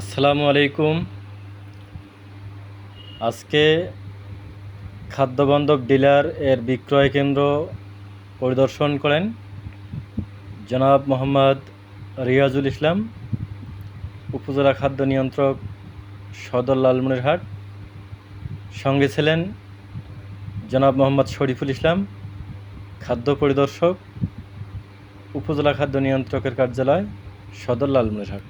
আসসালামু আলাইকুম। আজকে খাদ্যবান্ধব ডিলার এর বিক্রয় কেন্দ্র পরিদর্শন করেন জনাব মোহাম্মদ রিয়াজুল ইসলাম, উপজেলা খাদ্য নিয়ন্ত্রক সদর লালমনিরহাট। সঙ্গে ছিলেন জনাব মোহাম্মদ শরীফুল ইসলাম, খাদ্য পরিদর্শক, উপজেলা খাদ্য নিয়ন্ত্রকের কার্যালয় সদর লালমনিরহাট।